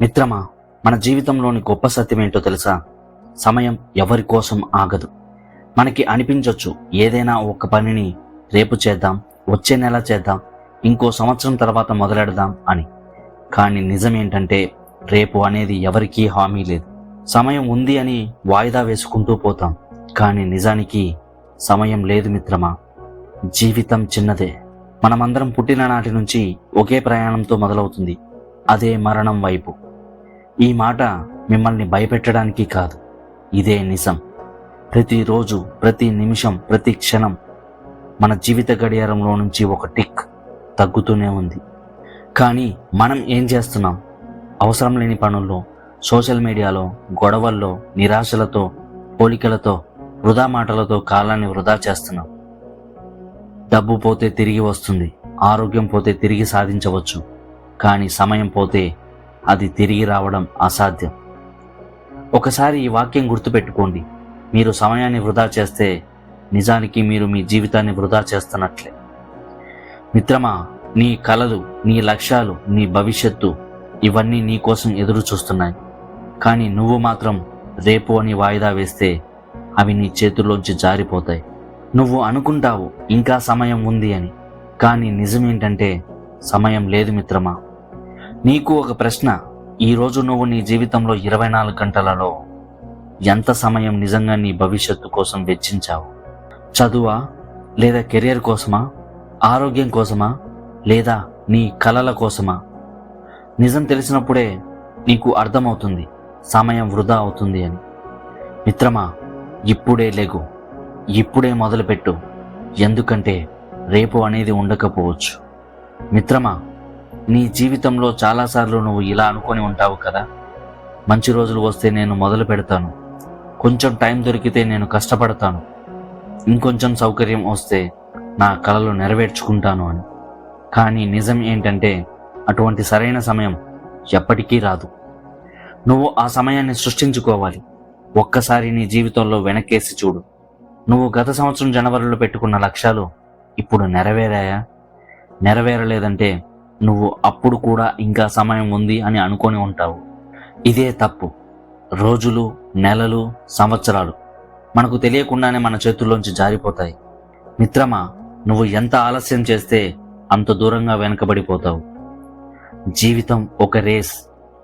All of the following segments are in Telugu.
మిత్రమా మన జీవితంలోని గొప్ప సత్యం ఏంటో తెలుసా? సమయం ఎవరి కోసం ఆగదు. మనకి అనిపించవచ్చు ఏదైనా ఒక పనిని రేపు చేద్దాం వచ్చే నెల చేద్దాం ఇంకో సంవత్సరం తర్వాత మొదలెడదాం అని. కానీ నిజం ఏంటంటే రేపు అనేది ఎవరికీ హామీ లేదు. సమయం ఉంది అని వాయిదా వేసుకుంటూ పోతాం. కానీ నిజానికి సమయం లేదు మిత్రమా. జీవితం చిన్నదే. మనమందరం పుట్టిన నాటి నుంచి ఒకే ప్రయాణంతో మొదలవుతుంది. అదే మరణం వైపు. ఈ మాట మిమ్మల్ని భయపెట్టడానికి కాదు ఇదే నిజం. ప్రతిరోజు ప్రతి నిమిషం ప్రతి క్షణం మన జీవిత గడియారంలో నుంచి ఒక టిక్ తగ్గుతూనే ఉంది. కానీ మనం ఏం చేస్తున్నాం? అవసరం లేని పనుల్లో సోషల్ మీడియాలో గొడవల్లో నిరాశలతో పోలికలతో వృధా మాటలతో కాలాన్ని వృధా చేస్తున్నాం. డబ్బు పోతే తిరిగి వస్తుంది ఆరోగ్యం పోతే తిరిగి సాధించవచ్చు. కానీ సమయం పోతే అది తిరిగి రావడం అసాధ్యం. ఒకసారి ఈ వాక్యం గుర్తుపెట్టుకోండి. మీరు సమయాన్ని వృధా చేస్తే నిజానికి మీరు మీ జీవితాన్ని వృధా చేస్తున్నట్లే. మిత్రమా నీ కలలు నీ లక్ష్యాలు నీ భవిష్యత్తు ఇవన్నీ నీ కోసం ఎదురు చూస్తున్నాయి కానీ నువ్వు మాత్రం రేపు అని వాయిదా వేస్తే అవి నీ చేతుల్లోంచి జారిపోతాయి. నువ్వు అనుకుంటావు ఇంకా సమయం ఉంది అని. కానీ నిజమేంటంటే సమయం లేదు మిత్రమా. నీకు ఒక ప్రశ్న. ఈరోజు నువ్వు నీ జీవితంలో ఇరవై నాలుగు గంటలలో ఎంత సమయం నిజంగా నీ భవిష్యత్తు కోసం వెచ్చించావు? చదువా? లేదా కెరియర్ కోసమా? ఆరోగ్యం కోసమా? లేదా నీ కలల కోసమా? నిజం తెలిసినప్పుడే నీకు అర్థమవుతుంది. సమయం వృధా అవుతుంది అని. మిత్రమా ఇప్పుడే లేగు. ఇప్పుడే మొదలుపెట్టు. ఎందుకంటే రేపు అనేది ఉండకపోవచ్చు. మిత్రమా నీ జీవితంలో చాలాసార్లు నువ్వు ఇలా అనుకొని ఉంటావు కదా? మంచి రోజులు వస్తే నేను మొదలు పెడతాను. కొంచెం టైం దొరికితే నేను కష్టపడతాను. ఇంకొంచెం సౌకర్యం వస్తే నా కళలు నెరవేర్చుకుంటాను అని. కానీ నిజం ఏంటంటే అటువంటి సరైన సమయం ఎప్పటికీ రాదు. నువ్వు ఆ సమయాన్ని సృష్టించుకోవాలి. ఒక్కసారి నీ జీవితంలో వెనకేసి చూడు. నువ్వు గత సంవత్సరం జనవరిలో పెట్టుకున్న లక్ష్యాలు ఇప్పుడు నెరవేరాయా? నెరవేరలేదంటే నువ్వు అప్పుడు కూడా ఇంకా సమయం ఉంది అని అనుకొని ఉంటావు. ఇదే తప్పు. రోజులు నెలలు సంవత్సరాలు మనకు తెలియకుండానే మన చేతుల్లోంచి జారిపోతాయి. మిత్రమా నువ్వు ఎంత ఆలస్యం చేస్తే అంత దూరంగా వెనకబడిపోతావు. జీవితం ఒక రేస్.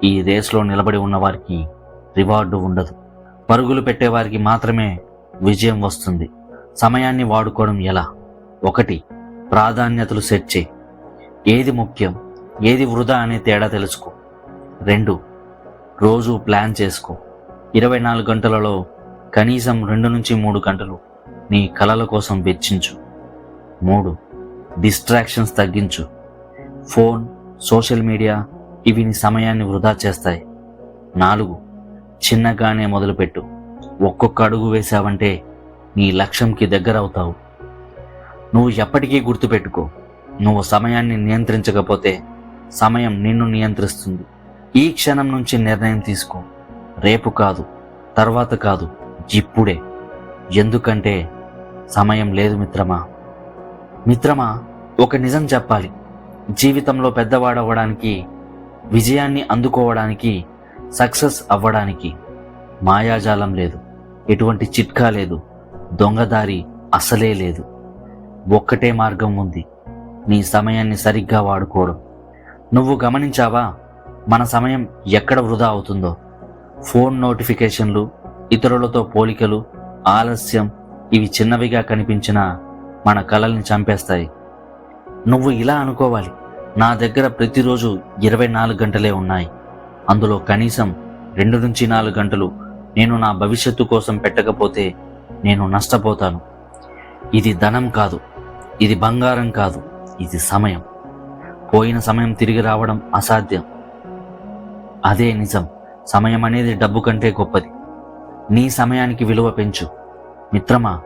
ఈ రేస్లో నిలబడి ఉన్నవారికి రివార్డు ఉండదు. పరుగులు పెట్టేవారికి మాత్రమే విజయం వస్తుంది. సమయాన్ని వాడుకోవడం ఎలా? ఒకటి ప్రాధాన్యతలు సెట్ చేయి. ఏది ముఖ్యం ఏది వృధా అనే తేడా తెలుసుకో. రెండు రోజు ప్లాన్ చేసుకో. ఇరవై నాలుగు గంటలలో కనీసం రెండు నుంచి మూడు గంటలు నీ కలల కోసం వెచ్చించు. మూడు డిస్ట్రాక్షన్స్ తగ్గించు. ఫోన్ సోషల్ మీడియా ఇవి నీ సమయాన్ని వృధా చేస్తాయి. నాలుగు చిన్నగానే మొదలుపెట్టు. ఒక్కొక్క అడుగు వేశావంటే నీ లక్ష్యంకి దగ్గర అవుతావు నువ్వు ఎప్పటికీ గుర్తుపెట్టుకో. నువ్వు సమయాన్ని నియంత్రించకపోతే సమయం నిన్ను నియంత్రిస్తుంది. ఈ క్షణం నుంచి నిర్ణయం తీసుకో. రేపు కాదు తర్వాత కాదు ఇప్పుడే. ఎందుకంటే సమయం లేదు మిత్రమా? మిత్రమా ఒక నిజం చెప్పాలి. జీవితంలో పెద్దవాడవ్వడానికి విజయాన్ని అందుకోవడానికి సక్సెస్ అవ్వడానికి మాయాజాలం లేదు. ఎటువంటి చిట్కా లేదు. దొంగదారి అసలే లేదు. ఒక్కటే మార్గం ఉంది. నీ సమయాన్ని సరిగ్గా వాడుకోడు. నువ్వు గమనించావా? మన సమయం ఎక్కడ వృధా అవుతుందో? ఫోన్ నోటిఫికేషన్లు ఇతరులతో పోలికలు ఆలస్యం ఇవి చిన్నవిగా కనిపించినా మన కళల్ని చంపేస్తాయి. నువ్వు ఇలా అనుకోవాలి. నా దగ్గర ప్రతిరోజు ఇరవై నాలుగు గంటలే ఉన్నాయి. అందులో కనీసం రెండు నుంచి నాలుగు గంటలు నేను నా భవిష్యత్తు కోసం పెట్టకపోతే నేను నష్టపోతాను. ఇది ధనం కాదు. ఇది బంగారం కాదు. ఇది సమయం. పోయిన సమయం తిరిగి రావడం అసాధ్యం. అదే నిజం. సమయం అనేది డబ్బు కంటే గొప్పది. నీ సమయానికి విలువ పెంచు. మిత్రమా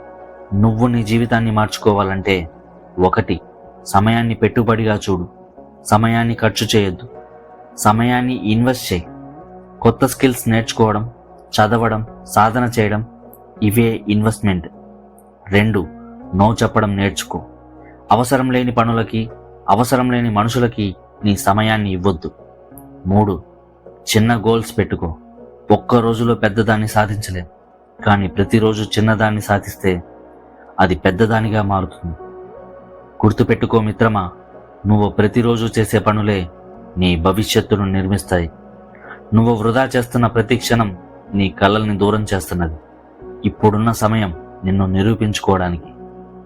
నువ్వు నీ జీవితాన్ని మార్చుకోవాలంటే ఒకటి సమయాన్ని పెట్టుబడిగా చూడు. సమయాన్ని ఖర్చు చేయొద్దు. సమయాన్ని ఇన్వెస్ట్ చేయి. కొత్త స్కిల్స్ నేర్చుకోవడం చదవడం సాధన చేయడం ఇవే ఇన్వెస్ట్మెంట్. రెండు నో చెప్పడం నేర్చుకో. అవసరం లేని పనులకి అవసరం లేని మనుషులకి నీ సమయాన్ని ఇవ్వద్దు. మూడు చిన్న గోల్స్ పెట్టుకో. ఒక్క రోజులో పెద్దదాన్ని సాధించలేం. కానీ ప్రతిరోజు చిన్నదాన్ని సాధిస్తే అది పెద్దదానిగా మారుతుంది. గుర్తుపెట్టుకో మిత్రమా నువ్వు ప్రతిరోజు చేసే పనులే నీ భవిష్యత్తును నిర్మిస్తాయి. నువ్వు వృధా చేస్తున్న ప్రతి క్షణం నీ కళ్ళల్ని దూరం చేస్తున్నది. ఇప్పుడున్న సమయం నిన్ను నిరూపించుకోవడానికి.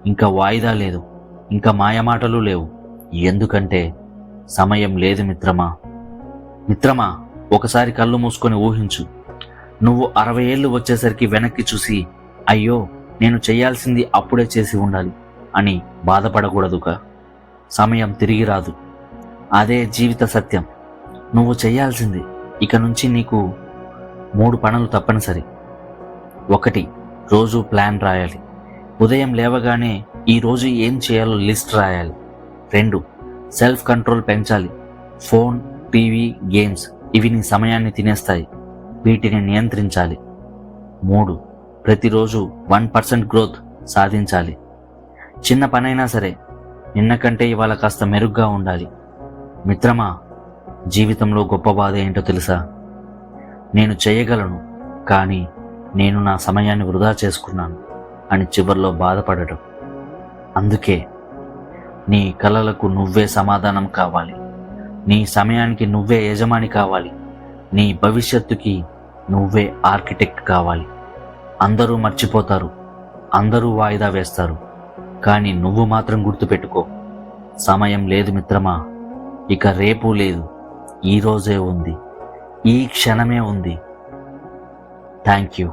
ఇంకా వాయిదా లేదు. ఇంకా మాయమాటలు లేవు. ఎందుకంటే సమయం లేదు మిత్రమా? మిత్రమా ఒకసారి కళ్ళు మూసుకొని ఊహించు. నువ్వు అరవై ఏళ్ళు వచ్చేసరికి వెనక్కి చూసి అయ్యో నేను చేయాల్సింది అప్పుడే చేసి ఉండాలి అని బాధపడకూడదుగా. సమయం తిరిగి రాదు. అదే జీవిత సత్యం. నువ్వు చేయాల్సింది ఇక నుంచి నీకు మూడు పనులు తప్పనిసరి. ఒకటి రోజు ప్లాన్ రాయాలి. ఉదయం లేవగానే ఈ రోజు ఏం చేయాలో లిస్ట్ రాయాలి. రెండు సెల్ఫ్ కంట్రోల్ పెంచాలి. ఫోన్ టీవీ గేమ్స్ ఇవి నీ సమయాన్ని తినేస్తాయి. వీటిని నియంత్రించాలి. మూడు ప్రతిరోజు వన్ పర్సెంట్ గ్రోత్ సాధించాలి. చిన్న పనైనా సరే నిన్న కంటే ఇవాళ కాస్త మెరుగ్గా ఉండాలి. మిత్రమా జీవితంలో గొప్ప బాధ ఏంటో తెలుసా? నేను చేయగలను కానీ నేను నా సమయాన్ని వృధా చేసుకున్నాను అని చివరిలో బాధపడటం. అందుకే నీ కలలకు నువ్వే సమాధానం కావాలి. నీ సమయానికి నువ్వే యజమాని కావాలి. నీ భవిష్యత్తుకి నువ్వే ఆర్కిటెక్ట్ కావాలి. అందరూ మర్చిపోతారు. అందరూ వాయిదా వేస్తారు. కానీ నువ్వు మాత్రం గుర్తుపెట్టుకో. సమయం లేదు మిత్రమా. ఇక రేపు లేదు. ఈ రోజే ఉంది. ఈ క్షణమే ఉంది. Thank you.